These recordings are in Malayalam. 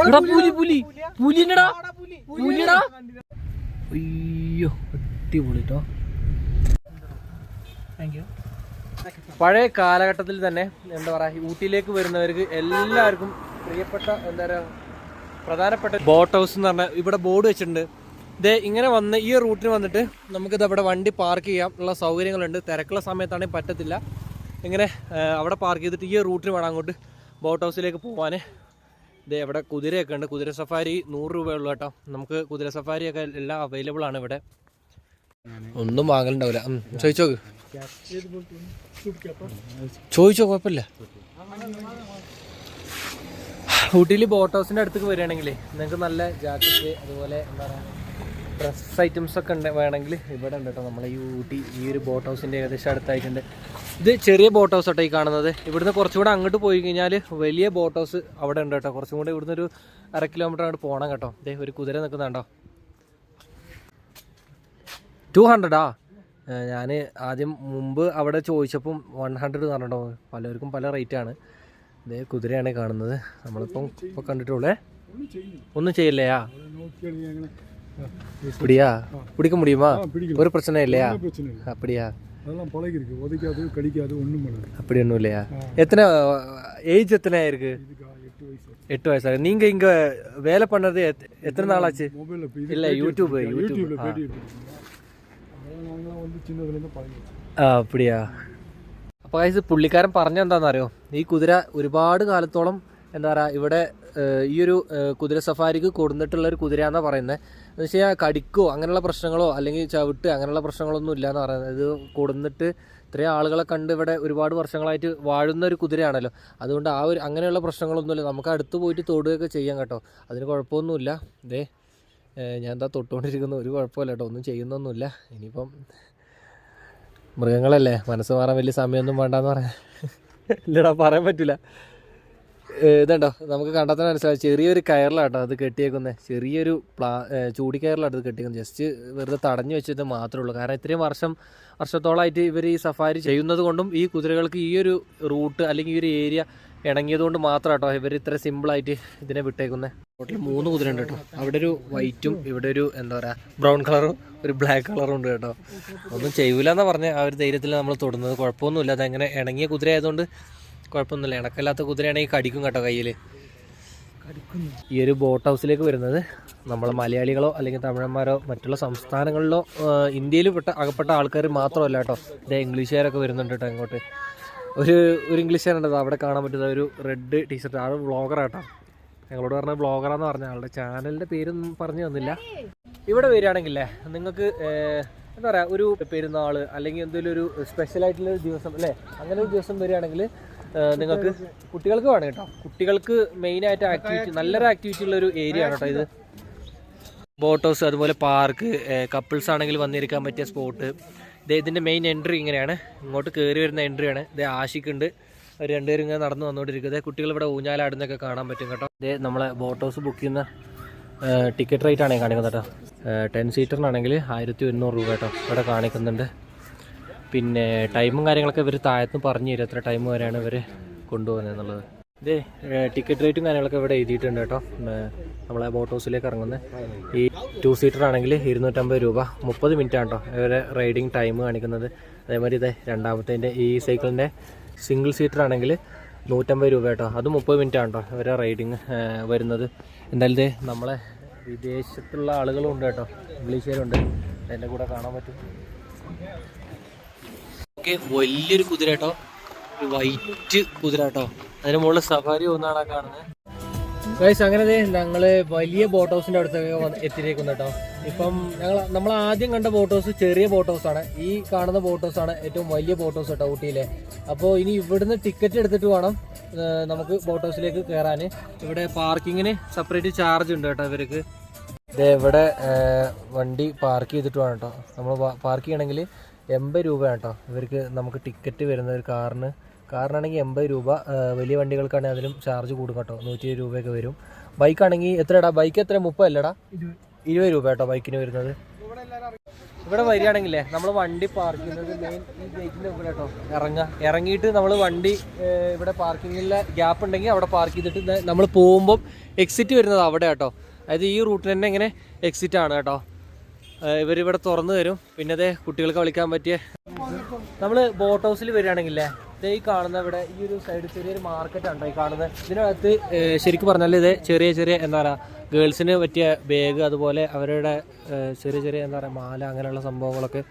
എടാ പുലി പുലി പുലി. പുലിടാ അയ്യോ അടിപൊളി കേട്ടോ പഴയ കാലഘട്ടത്തിൽ തന്നെ എന്താ പറയാ ഊട്ടിയിലേക്ക് വരുന്നവർക്ക് എല്ലാവർക്കും പ്രിയപ്പെട്ട എന്താ പറയാ പ്രധാനപ്പെട്ട ബോട്ട് ഹൗസ് എന്ന് പറഞ്ഞാൽ ഇവിടെ ബോർഡ് വെച്ചിട്ടുണ്ട്. ഇത് ഇങ്ങനെ വന്ന് ഈ റൂട്ടിന് വന്നിട്ട് നമുക്കിത് അവിടെ വണ്ടി പാർക്ക് ചെയ്യാം ഉള്ള സൗകര്യങ്ങളുണ്ട്. തിരക്കുള്ള സമയത്താണെങ്കിൽ പറ്റത്തില്ല. ഇങ്ങനെ അവിടെ പാർക്ക് ചെയ്തിട്ട് ഈ റൂട്ടിന് വേണം അങ്ങോട്ട് ബോട്ട് ഹൗസിലേക്ക് പോകാൻ ഇത് ഇവിടെ കുതിരയൊക്കെ ഉണ്ട്. കുതിര സഫാരി നൂറ് രൂപയുള്ളൂ കേട്ടോ. നമുക്ക് കുതിര സഫാരിയൊക്കെ എല്ലാം അവൈലബിൾ ആണ് ഇവിടെ. ഒന്നും വാങ്ങലുണ്ടാവില്ല. ചോദിച്ചോ ചോദിച്ചോ കുഴപ്പമില്ല. ഊട്ടിയിൽ ബോട്ട് ഹൗസിന്റെ അടുത്തേക്ക് വരികയാണെങ്കിൽ നിങ്ങൾക്ക് നല്ല ജാക്കറ്റ് അതുപോലെ എന്താ പറയുക ഡ്രസ് ഐറ്റംസ് ഒക്കെ ഉണ്ട് വേണമെങ്കിൽ ഇവിടെ ഉണ്ട് കേട്ടോ നമ്മളെ ഈ ഊട്ടി ഈ ഒരു ബോട്ട് ഹൗസിന്റെ ഏകദേശം അടുത്തായിട്ടുണ്ട്. ഇത് ചെറിയ ബോട്ട് ഹൗസ് ഈ കാണുന്നത്. ഇവിടുന്ന് കുറച്ചുകൂടെ അങ്ങോട്ട് പോയി കഴിഞ്ഞാൽ വലിയ ബോട്ട് ഹൗസ് അവിടെ ഉണ്ട് കേട്ടോ കുറച്ചും കൂടെ ഇവിടുന്ന് ഒരു അര കിലോമീറ്റർ അങ്ങോട്ട് പോകണം കേട്ടോ. ദേ ഒരു കുതിര നിൽക്കുന്നുണ്ടോ? ടു ഹൺഡ്രഡാ ഞാൻ ആദ്യം മുമ്പ് അവിടെ ചോദിച്ചപ്പം വൺ ഹൺഡ്രഡ് പറഞ്ഞിട്ടോ പലർക്കും പല റേറ്റാണ് ഇതേ കുതിരയാണ് കാണുന്നത്. നമ്മളിപ്പം ഇപ്പോൾ കണ്ടിട്ടുള്ളേ? ഒന്നും ചെയ്യില്ലയാ പിടിയാ പിടിക്ക முடியுமா ஒரு பிரச்சனை இல்லையா பிரச்சனை இல்லை அப்படியா அதெல்லாம் பழகிருக்கு உதைக்காது கடிக்காது ஒன்றும் பண்ணாது அப்படி ஒன்றும் இல்லையா எத்தனை ஏஜ் எத்தனை இருக்கு இதுக்கா எட்டு வயசு எட்டு வயசாக நீங்க இங்க வேலை பண்ணது எத்- எத்தனை நாள் ஆச்சு மொபைலில் இப்போ இல்ல யூடியூப் யூடியூப் யூடியூப்ல பேட்டி எடுத்துருக்கீங்க அதெல்லாம் நாங்களாம் வந்து சின்னதுலேருந்து பழகி ആ അപ്പടിയാ അപ്പോൾ ഇത് പുള്ളിക്കാരൻ പറഞ്ഞ എന്താണെന്നറിയോ ഈ കുതിര ഒരുപാട് കാലത്തോളം എന്താ പറയുക ഇവിടെ ഈ ഒരു കുതിര സഫാരിക്ക് കൊടുന്നിട്ടുള്ള ഒരു കുതിരയാണെന്നാണ് പറയുന്നത് എന്ന് വെച്ച് കഴിഞ്ഞാൽ കടിക്കോ അങ്ങനെയുള്ള പ്രശ്നങ്ങളോ അല്ലെങ്കിൽ ചവിട്ട് അങ്ങനെയുള്ള പ്രശ്നങ്ങളൊന്നും ഇല്ല എന്ന് പറയുന്നത് ഇത് കൊടുന്നിട്ട് ഇത്രയും ആളുകളെ കണ്ട് ഇവിടെ ഒരുപാട് വർഷങ്ങളായിട്ട് വാഴുന്ന ഒരു കുതിരയാണല്ലോ. അതുകൊണ്ട് ആ ഒരു അങ്ങനെയുള്ള പ്രശ്നങ്ങളൊന്നുമില്ല. നമുക്ക് അടുത്ത് പോയിട്ട് തൊടുകയൊക്കെ ചെയ്യാം കേട്ടോ. അതിന് കുഴപ്പമൊന്നുമില്ല. ഇതേ ഞാൻ എന്താ തൊട്ടുകൊണ്ടിരിക്കുന്നു ഒരു കുഴപ്പമില്ല കേട്ടോ. ഒന്നും ചെയ്യുന്നൊന്നുമില്ല. ഇനിയിപ്പം മൃഗങ്ങളല്ലേ? മനസ്സ് മാറാൻ വലിയ സമയമൊന്നും വേണ്ടെന്ന് പറയാൻ ഇല്ലടാ പറയാൻ പറ്റില്ല ഇതുണ്ടോ? നമുക്ക് കണ്ടെത്താൻ മനസ്സിലായി ചെറിയൊരു കയറിലാട്ടോ അത് കെട്ടിയേക്കുന്നത് ചെറിയൊരു പ്ലാ ഏ, ചൂടി കയറിലാണ് അത് കെട്ടിയേക്കുന്നത് ജസ്റ്റ് വെറുതെ തടഞ്ഞു വെച്ചത് മാത്രമേ ഉള്ളൂ. കാരണം ഇത്രയും വർഷം വർഷത്തോളമായിട്ട് ഇവർ ഈ സഫാരി ചെയ്യുന്നത് കൊണ്ടും ഈ കുതിരകൾക്ക് ഈ ഒരു റൂട്ട് അല്ലെങ്കിൽ ഈ ഒരു ഏരിയ ഇണങ്ങിയത് കൊണ്ട് മാത്രം കേട്ടോ ഇവർ ഇത്ര സിമ്പിളായിട്ട് ഇതിനെ വിട്ടേക്കുന്നത് ടോട്ടൽ മൂന്ന് കുതിര ഉണ്ട് കേട്ടോ. അവിടെ ഒരു വൈറ്റും ഇവിടെ ഒരു എന്താ പറയുക ബ്രൗൺ കളറും ഒരു ബ്ലാക്ക് കളറും ഉണ്ട് കേട്ടോ. ഒന്നും ചെയ്യൂല എന്നാ പറഞ്ഞ. ആ ഒരു ധൈര്യത്തിൽ നമ്മൾ തൊടുന്നത്. കുഴപ്പമൊന്നുമില്ല. അതെങ്ങനെ ഇണങ്ങിയ കുതിര ആയതുകൊണ്ട് കുഴപ്പമൊന്നുമില്ല. ഇണക്കല്ലാത്ത കുതിരയാണെങ്കിൽ കടിക്കും കേട്ടോ കയ്യിൽ ഈ ഒരു ബോട്ട് ഹൗസിലേക്ക് വരുന്നത് നമ്മൾ മലയാളികളോ അല്ലെങ്കിൽ തമിഴന്മാരോ മറ്റുള്ള സംസ്ഥാനങ്ങളിലോ ഇന്ത്യയിൽ പെട്ട അകപ്പെട്ട ആൾക്കാർ മാത്രമല്ല കേട്ടോ. ഇതേ ഇംഗ്ലീഷുകാരൊക്കെ വരുന്നുണ്ട് കേട്ടോ ഇങ്ങോട്ട്. ഒരു ഒരു ഇംഗ്ലീഷുകാരുണ്ട് അവിടെ കാണാൻ പറ്റുന്ന ഒരു റെഡ് ടീഷർട്ട് ആൾ വ്ളോഗറാട്ടോ ഞങ്ങളോട് പറഞ്ഞ ബ്ലോഗറാന്ന് പറഞ്ഞ ആളുടെ ചാനലിന്റെ പേരൊന്നും പറഞ്ഞു തന്നില്ല. ഇവിടെ വരികയാണെങ്കിലേ നിങ്ങൾക്ക് എന്താ പറയുക ഒരു പെരുന്നാൾ അല്ലെങ്കിൽ എന്തെങ്കിലും ഒരു സ്പെഷ്യൽ ആയിട്ടുള്ള ഒരു ദിവസം അല്ലേ? അങ്ങനെ ഒരു ദിവസം വരികയാണെങ്കിൽ നിങ്ങൾക്ക്? കുട്ടികൾക്ക് വേണം കേട്ടോ. കുട്ടികൾക്ക് മെയിനായിട്ട് ആക്ടിവിറ്റി നല്ലൊരു ആക്ടിവിറ്റി ഉള്ള ഒരു ഏരിയ ആണ് കേട്ടോ ഇത്. ബോട്ട് ഹൗസ് അതുപോലെ പാർക്ക് കപ്പിൾസ് ആണെങ്കിൽ വന്നിരിക്കാൻ പറ്റിയ സ്പോട്ട് ഇതേ ഇതിന്റെ മെയിൻ എൻട്രി ഇങ്ങനെയാണ്. ഇങ്ങോട്ട് കയറി വരുന്ന എൻട്രിയാണ് ഇത് ആഷിക്കുണ്ട് അവർ രണ്ടുപേരും ഇങ്ങനെ നടന്നു വന്നുകൊണ്ടിരിക്കുന്നത് കുട്ടികൾ ഇവിടെ ഊഞ്ഞാലാടുന്നൊക്കെ കാണാൻ പറ്റും കേട്ടോ. ഇത് നമ്മളെ ബോട്ട് ഹൗസ് ബുക്ക് ചെയ്യുന്ന ടിക്കറ്റ് റേറ്റ് ആണ് കാണിക്കുന്നത് കേട്ടോ. ടെൻ സീറ്ററിനാണെങ്കിൽ ആയിരത്തി ഒരുന്നൂറ് രൂപ കേട്ടോ ഇവിടെ കാണിക്കുന്നുണ്ട്. പിന്നെ ടൈമും കാര്യങ്ങളൊക്കെ ഇവർ താഴത്തുനിന്ന് പറഞ്ഞു തരും. എത്ര ടൈം വരെയാണ് ഇവർ കൊണ്ടുപോകുന്നത് എന്നുള്ളത്. ഇതേ ടിക്കറ്റ് റേറ്റും കാര്യങ്ങളൊക്കെ ഇവിടെ എഴുതിയിട്ടുണ്ട് കേട്ടോ. നമ്മളെ ബോട്ട് ഹൗസിലേക്ക് ഇറങ്ങുന്നത്. ഈ ടു സീറ്റർ ആണെങ്കിൽ ഇരുന്നൂറ്റമ്പത് രൂപ. മുപ്പത് മിനിറ്റ് ആണ് കേട്ടോ ഇവരെ റൈഡിങ് ടൈം കാണിക്കുന്നത്. അതേമാതിരി ഇതേ രണ്ടാമത്തേന്റെ ഈ സൈക്കിളിന്റെ സിംഗിൾ സീറ്റർ ആണെങ്കിൽ നൂറ്റമ്പത് രൂപ കേട്ടോ. അത് മുപ്പത് മിനിറ്റ് ആണ് കേട്ടോ ഇവരെ റൈഡിങ് വരുന്നത്. എന്തായാലും ഇതേ നമ്മളെ വിദേശത്തുള്ള ആളുകളും ഉണ്ട് കേട്ടോ. ഇംഗ്ലീഷുകാരുണ്ട്. എന്റെ കൂടെ കാണാൻ പറ്റും. ഓക്കെ വലിയൊരു കുതിര കേട്ടോ ഒരു വൈറ്റ് കുതിര കേട്ടോ അതിന് മുകളിൽ സഫാരി ഒന്നാണ് കാണുന്നത് ഗൈസ് അങ്ങനെ ഞങ്ങൾ വലിയ ബോട്ട് ഹൗസിന്റെ അടുത്തൊക്കെ എത്തിയിരിക്കുന്നു കേട്ടോ. ഇപ്പം ഞങ്ങൾ നമ്മൾ ആദ്യം കണ്ട ബോട്ട് ഹൗസ് ചെറിയ ബോട്ട് ഹൗസ് ആണ്. ഈ കാണുന്ന ബോട്ട് ഹൗസ് ആണ് ഏറ്റവും വലിയ ബോട്ട് ഹൗസ് കേട്ടോ ഊട്ടിയിലെ. അപ്പോൾ ഇനി ഇവിടുന്ന് ടിക്കറ്റ് എടുത്തിട്ട് വേണം നമുക്ക് ബോട്ട് ഹൗസിലേക്ക് കയറാൻ ഇവിടെ പാർക്കിങ്ങിന് സെപ്പറേറ്റ് ചാർജ് ഉണ്ട് കേട്ടോ ഇവർക്ക്. ഇത് ഇവിടെ വണ്ടി പാർക്ക് ചെയ്തിട്ട് വേണം കേട്ടോ. നമ്മൾ പാർക്ക് ചെയ്യണമെങ്കിൽ എൺപത് രൂപയാണ് കേട്ടോ ഇവർക്ക് നമുക്ക് ടിക്കറ്റ് വരുന്ന ഒരു കാറിന്. കാറിനാണെങ്കിൽ എൺപത് രൂപ വലിയ വണ്ടികൾക്കാണെങ്കിൽ അതിലും ചാർജ് കൂടും കേട്ടോ. നൂറ്റി ഇരുപത് രൂപയൊക്കെ വരും. ബൈക്കാണെങ്കിൽ എത്രടാ? ബൈക്ക് എത്ര? മുപ്പതല്ലടാ ഇരുപത് രൂപ കേട്ടോ ബൈക്കിന് വരുന്നത്. ഇവിടെ വരികയാണെങ്കിലേ നമ്മൾ വണ്ടി പാർക്ക് ചെയ്യുന്നത് മെയിൻ ഈ ഗേറ്റിന്റെ മുമ്പിൽ കേട്ടോ ഇറങ്ങുക ഇറങ്ങിയിട്ട് നമ്മൾ വണ്ടി ഇവിടെ പാർക്കിങ്ങിലെ ഗ്യാപ്പ് ഉണ്ടെങ്കിൽ അവിടെ പാർക്ക് ചെയ്തിട്ട് നമ്മൾ പോകുമ്പം എക്സിറ്റ് വരുന്നത് അവിടെ കേട്ടോ അതായത് ഈ റൂട്ടിൽ തന്നെ ഇങ്ങനെ എക്സിറ്റ് ആണ് കേട്ടോ. ഇവരിവിടെ തുറന്നു തരും. പിന്നെ അതേ കുട്ടികൾക്ക് കളിക്കാൻ പറ്റിയ നമ്മൾ ബോട്ട് ഹൗസിൽ വരികയാണെങ്കിലേ ദേ ഈ കാണുന്ന ഇവിടെ ഈ ഒരു സൈഡ് ചെറിയൊരു മാർക്കറ്റ് ഉണ്ടോ ഈ കാണുന്നത് ഇതിനകത്ത് ശരിക്കും പറഞ്ഞാൽ ഇത് ചെറിയ ചെറിയ എന്താ പറയുക ഗേൾസിന് പറ്റിയ ബാഗ് അതുപോലെ അവരുടെ ചെറിയ ചെറിയ എന്താ പറയുക മാല അങ്ങനെയുള്ള സംഭവങ്ങളൊക്കെ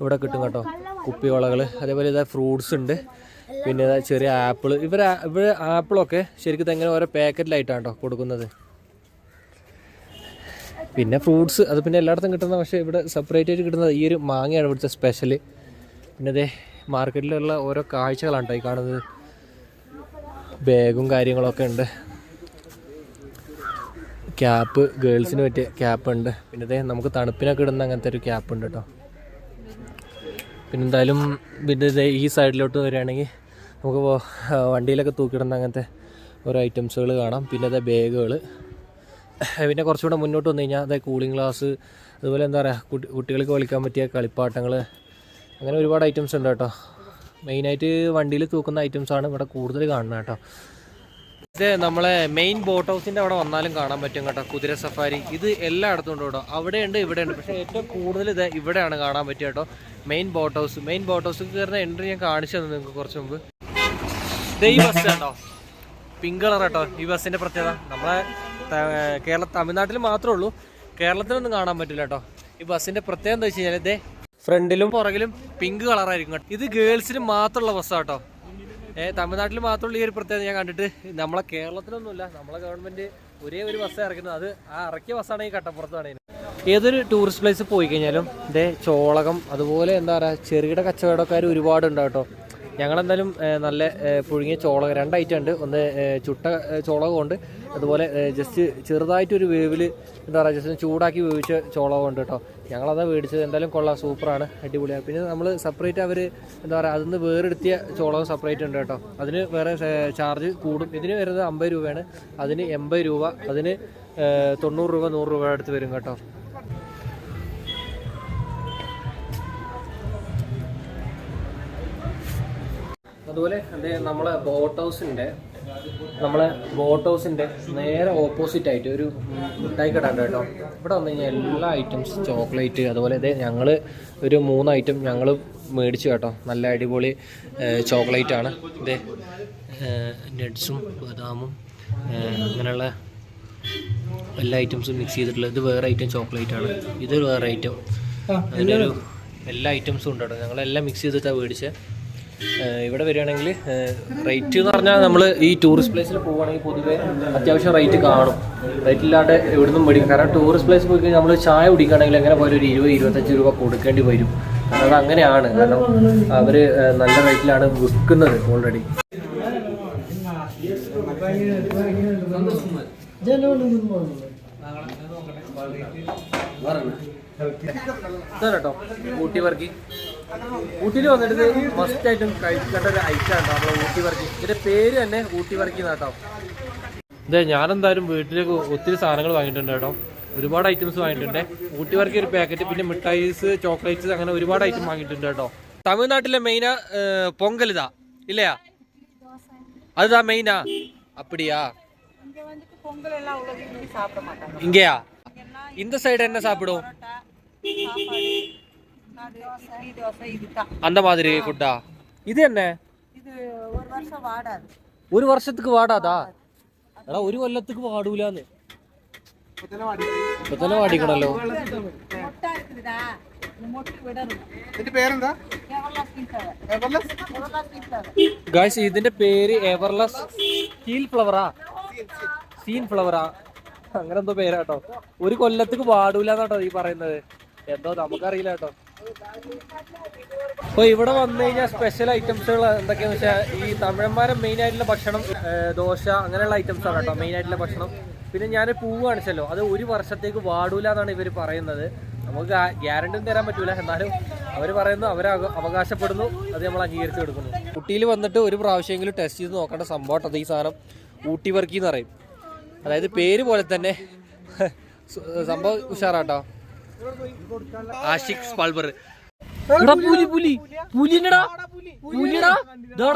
ഇവിടെ കിട്ടും കേട്ടോ. കുപ്പിവളകൾ അതേപോലെ ഇതാ ഫ്രൂട്ട്സ് ഉണ്ട്. പിന്നെ ഇതാ ചെറിയ ആപ്പിൾ ഇവർ ഇവർ ആപ്പിളൊക്കെ ശരിക്കും ഇത് എങ്ങനെ ഓരോ പാക്കറ്റിലായിട്ടാണ് കേട്ടോ കൊടുക്കുന്നത്. പിന്നെ ഫ്രൂട്ട്സ് അത് പിന്നെ എല്ലായിടത്തും കിട്ടുന്ന പക്ഷേ ഇവിടെ സെപ്പറേറ്റ് ആയിട്ട് കിട്ടുന്നത് ഈ ഒരു മാങ്ങയാണ് ഇവിടുത്തെ സ്പെഷ്യൽ പിന്നെ അതേ മാർക്കറ്റിലുള്ള ഓരോ കാഴ്ചകളാണ് ഈ കാണുന്നത്. ബാഗും കാര്യങ്ങളൊക്കെ ഉണ്ട്. ക്യാപ്പ് ഗേൾസിന് പറ്റിയ ക്യാപ്പ് ഉണ്ട്. പിന്നെ അതേ നമുക്ക് തണുപ്പിനൊക്കെ ഇടുന്ന അങ്ങനത്തെ ഒരു ക്യാപ്പ് ഉണ്ട് കേട്ടോ. പിന്നെ എന്തായാലും പിന്നെ ഈ സൈഡിലോട്ട് വരികയാണെങ്കിൽ നമുക്ക് വണ്ടിയിലൊക്കെ തൂക്കിയിടുന്ന അങ്ങനത്തെ ഓരോ ഐറ്റംസുകൾ കാണാം. പിന്നെ അതേ ബാഗുകൾ പിന്നെ കുറച്ചുകൂടെ മുന്നോട്ട് വന്നു കഴിഞ്ഞാൽ അതായത് കൂളിംഗ് ഗ്ലാസ് അതുപോലെ എന്താ പറയുക കുട്ടികൾക്ക് കളിക്കാൻ പറ്റിയ കളിപ്പാട്ടങ്ങൾ അങ്ങനെ ഒരുപാട് ഐറ്റംസ് ഉണ്ട് കേട്ടോ. മെയിനായിട്ട് വണ്ടിയിൽ തൂക്കുന്ന ഐറ്റംസാണ് ഇവിടെ കൂടുതൽ കാണുന്നത് കേട്ടോ. ഇത് നമ്മളെ മെയിൻ ബോട്ട് ഹൗസിന്റെ അവിടെ വന്നാലും കാണാൻ പറ്റും കേട്ടോ കുതിര സഫാരി. ഇത് എല്ലായിടത്തും ഉണ്ട് കേട്ടോ. അവിടെയുണ്ട് ഇവിടെയുണ്ട്. പക്ഷേ ഏറ്റവും കൂടുതൽ ഇത് ഇവിടെയാണ് കാണാൻ പറ്റുക കേട്ടോ main boat house main boat ഹൗസിൽ കയറുന്ന എൻട്രി ഞാൻ കാണിച്ചു തന്നു നിങ്ങൾക്ക് കുറച്ച് മുമ്പ്. ദേ ഈ ബസ് കേട്ടോ. പിങ്ക് കളർ കേട്ടോ ഈ ബസ്സിന്റെ പ്രത്യേകത. നമ്മളെ കേരള തമിഴ്നാട്ടിൽ മാത്രമേ ഉള്ളൂ. കേരളത്തിലൊന്നും കാണാൻ പറ്റില്ല കേട്ടോ. ഈ ബസ്സിന്റെ പ്രത്യേകത എന്താ വെച്ച് കഴിഞ്ഞാൽ ഇതേ ഫ്രണ്ടിലും പുറകിലും പിങ്ക് കളറായിരിക്കും കേട്ടോ. ഇത് ഗേൾസിന് മാത്രമുള്ള ബസ്സാണ് കേട്ടോ. ഏ തമിഴ്നാട്ടിൽ മാത്രമുള്ള ഈ ഒരു പ്രത്യേകത ഞാൻ കണ്ടിട്ട് നമ്മളെ കേരളത്തിലൊന്നുമില്ല. നമ്മളെ ഗവൺമെന്റ് ഒരേ ഒരു ബസ് ഇറക്കുന്നത്. അത് ആ ഇറക്കിയ ബസ്സാണ് ഈ കട്ടപ്പുറത്താണ് ഏതൊരു ടൂറിസ്റ്റ് പ്ലേസ് പോയി കഴിഞ്ഞാലും ഇതേ ചോളകം അതുപോലെ എന്താ പറയുക ചെറുകിട കച്ചവടക്കാർ ഒരുപാട് ഉണ്ട് കേട്ടോ. ഞങ്ങളെന്തായാലും നല്ല പുഴുങ്ങിയ ചോളകം രണ്ട് ഐറ്റം ഉണ്ട് ഒന്ന് ചുട്ട ചോളകമുണ്ട് അതുപോലെ ജസ്റ്റ് ചെറുതായിട്ടൊരു വേവിൽ എന്താ പറയുക ജസ്റ്റ് ചൂടാക്കി വേവിച്ച ചോളകം ഉണ്ട് കേട്ടോ. ഞങ്ങളതാ മേടിച്ചത് എന്തായാലും കൊള്ളാം. സൂപ്പറാണ്. അടിപൊളിയാണ് പിന്നെ നമ്മൾ സെപ്പറേറ്റ് അവർ എന്താ പറയുക അതിൽ നിന്ന് വേറെടുത്തിയ ചോളകം സെപ്പറേറ്റ് ഉണ്ട് കേട്ടോ. അതിന് വേറെ ചാർജ് കൂടും. ഇതിന് വരുന്നത് അമ്പത് രൂപയാണ്. അതിന് എൺപത് രൂപ. അതിന് തൊണ്ണൂറ് രൂപ നൂറ് രൂപ അടുത്ത് വരും കേട്ടോ. അതുപോലെ അദ്ദേഹം നമ്മളെ ബോട്ട് ഹൗസിന്റെ നമ്മളെ ബോട്ട് ഹൗസിന്റെ നേരെ ഓപ്പോസിറ്റ് ആയിട്ട് ഒരു മിഠായി കട ഉണ്ട് കേട്ടോ. ഇവിടെ വന്നു കഴിഞ്ഞാൽ എല്ലാ ഐറ്റംസ് ചോക്ലേറ്റ് അതുപോലെ ഇതേ ഞങ്ങൾ ഒരു മൂന്ന് ഐറ്റം ഞങ്ങൾ മേടിച്ചു കേട്ടോ. നല്ല അടിപൊളി ചോക്ലേറ്റ് ആണ്. ഇതേ നട്ട്സും ബദാമും അങ്ങനെയുള്ള എല്ലാ ഐറ്റംസും മിക്സ് ചെയ്തിട്ടുള്ളത് ഇത് വേറെ ഐറ്റം ചോക്ലേറ്റ് ആണ്. ഇത് വേറെ ഐറ്റം അതിന്റെ ഒരു എല്ലാ ഐറ്റംസും ഉണ്ട്? കേട്ടോ ഞങ്ങളെല്ലാം മിക്സ് ചെയ്തിട്ടാണ് മേടിച്ചത് ഇവിടെ വരികയാണെങ്കിൽ റേറ്റ് എന്ന് പറഞ്ഞാൽ നമ്മൾ ഈ ടൂറിസ്റ്റ് പ്ലേസിൽ പോവുകയാണെങ്കിൽ പൊതുവേ അത്യാവശ്യം റേറ്റ് കാണും. റേറ്റ് ഇല്ലാണ്ട് ഇവിടുന്ന് മേടിക്കും കാരണം ടൂറിസ്റ്റ് പ്ലേസ് പോയി കഴിഞ്ഞാൽ നമ്മൾ ചായ കുടിക്കുകയാണെങ്കിൽ എങ്ങനെ പോലും ഒരു ഇരുപത് ഇരുപത്തഞ്ച് രൂപ കൊടുക്കേണ്ടി വരും. അത് അങ്ങനെയാണ്. കാരണം അവർ നല്ല റേറ്റിലാണ് വിൽക്കുന്നത് ഓൾറെഡി കേട്ടോ ഊട്ടി വർക്കി ഊട്ടിയിൽ വന്നിട്ട് മസ്റ്റ് ആയിട്ടും കഴിക്കേണ്ട ഒരു ഐറ്റം ആണ് നമ്മളെ ഊട്ടി വർക്കി ഇതിന്റെ പേര് തന്നെ ഊട്ടി വർക്കി കേട്ടോ ഇതെ ഞാനെന്തായാലും വീട്ടിലേക്ക് ഒത്തിരി സാധനങ്ങൾ വാങ്ങിയിട്ടുണ്ട് കേട്ടോ ഒരുപാട് ഐറ്റംസ് വാങ്ങിയിട്ടുണ്ട് ഊട്ടി വർക്കി ഒരു പാക്കറ്റ് പിന്നെ മിഠായിസ് ചോക്ലേറ്റ്സ് അങ്ങനെ ഒരുപാട് ഐറ്റം വാങ്ങിയിട്ടുണ്ട് കേട്ടോ തമിഴ്നാട്ടിലെ മെയിനാ പൊങ്കൽ ഇതാ ഇല്ലയാ அதுதா மெயினா அப்படியா இங்க வந்துட்டு பொங்கல் எல்லாம் அவ்வளோ விரும்பி சாப்பிட மாட்டாங்க இங்கேயா இந்த சைடு என்ன சாப்பிடும் பரோட்டா சாப்பாடு அது இட்லி தோசை இதுதான் அந்த மாதிரி ஃபுட்டா இது என்ன இது ஒரு வருஷம் வாடாது ഒരു വർഷത്തേക്ക് വാടാതാ എടാ ഒരു കൊല്ലത്തേക്ക് വാടൂലെന്ന് ഇപ്പൊ തന്നെ വാടിക്കണല്ലോ மொட்டா இருக்குதுடா இந்த மொட்டு விடணும் ഇതിന്റെ പേരെന്താ எவ்வளோ ஸ்வீட் എവർലെസ് எவ்வளோ ஸ்வீட் ഗായ്സ് ഇതിന്റെ പേര് എവർലെസ് ഹീൽ ഫ്ലവറാ സീൻ ഫ്ലവറാ അങ്ങനെ എന്തോ പേരാട്ടോ ഒരു കൊല്ലത്തേക്ക് വാടൂലെന്നാട്ടോ ഈ പറയുന്നത് എന്തോ നമുക്കറിയില്ല കേട്ടോ അപ്പൊ ഇവിടെ വന്നു കഴിഞ്ഞാൽ സ്പെഷ്യൽ ഐറ്റംസുകൾ എന്തൊക്കെയാണെന്ന് വെച്ചാൽ ഈ തമിഴന്മാരെ മെയിൻ ആയിട്ടുള്ള ഭക്ഷണം ദോശ അങ്ങനെയുള്ള ഐറ്റംസ് ആണ് കേട്ടോ മെയിൻ ആയിട്ടുള്ള ഭക്ഷണം. പിന്നെ ഞാൻ പൂവ് കാണിച്ചല്ലോ. അത് ഒരു വർഷത്തേക്ക് വാടൂല എന്നാണ് ഇവർ പറയുന്നത്. നമുക്ക് ഗ്യാരണ്ടിയും തരാൻ പറ്റൂല. എന്നാലും അവർ പറയുന്നു അവർ അവകാശപ്പെടുന്നു. അത് നമ്മൾ അംഗീകരിച്ചു കൊടുക്കുന്നു. കുട്ടിയിൽ വന്നിട്ട് ഒരു പ്രാവശ്യമെങ്കിലും ടെസ്റ്റ് ചെയ്ത് നോക്കേണ്ട സംഭവം അത് ഈ സാധനം ഊട്ടി വർക്കി എന്ന് പറയും. അതായത് പേര് പോലെ തന്നെ. സംഭവം ഉഷാറാട്ടോ. ആഷിഖ് എടാ പുലി പുലി. ദാ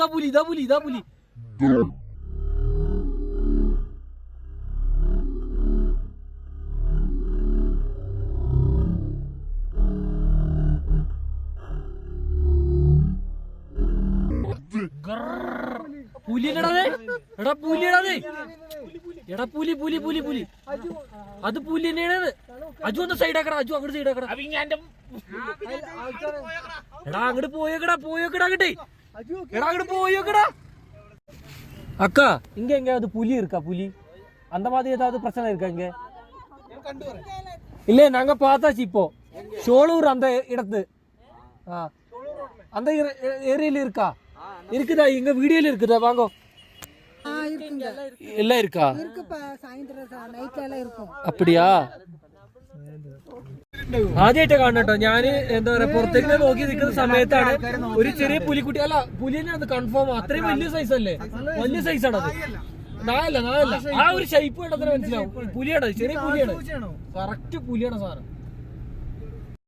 ദാ പുലി ദാ പുലി ദാ പുലി. എടാ പുലി പുലി പുലി പുലി. അത് പുലി തന്നെയാണ് അജു ഒന്ന് സൈഡാക്കടാ അജു അങ്ങോട്ട് സൈഡാക്കടാ എടാ അങ്ങോട്ട് പോയേക്കടാ പോയേക്കടാ അങ്ങോട്ടേ എടാ അങ്ങോട്ട് போயோக்கடா அக்கா இங்க எங்கேயாவது புலி இருக்கா புலி அந்த மாதிரி ஏதாவது பிரச்சனை இருக்கா இங்க இல்ல நாங்க பார்த்தாச்சு இப்போ சோளூர் அந்த இடத்து ஆ அந்த ஏரியால இருக்கா இருக்குதா எங்க வீடியோல இருக்குதா வாங்க ஆ இருக்குங்க எல்லாம் இருக்கா இருக்குப்பா சாயந்தரம் நைட்ல எல்லாம் இருக்கும் அப்படியா ആദ്യമായിട്ട് കാണട്ടോ ഞാൻ എന്താ പറയാ പുറത്തേക്ക് നോക്കി നിൽക്കുന്ന സമയത്താണ് ഒരു ചെറിയ പുലിക്കുട്ടി. അല്ല പുലിനെ അത് കൺഫേം അത്രയും വലിയ സൈസ് അല്ലേ? വലിയ സൈസ് ആണ് അത് നായല്ല നായല്ല. ആ ഒരു ഷൈപ്പ് കണ്ടത്ര മനസ്സിലാവും. പുലിയാണ് ചെറിയ പുലിയാണ്. കറക്റ്റ് പുലിയാണ് സാധനം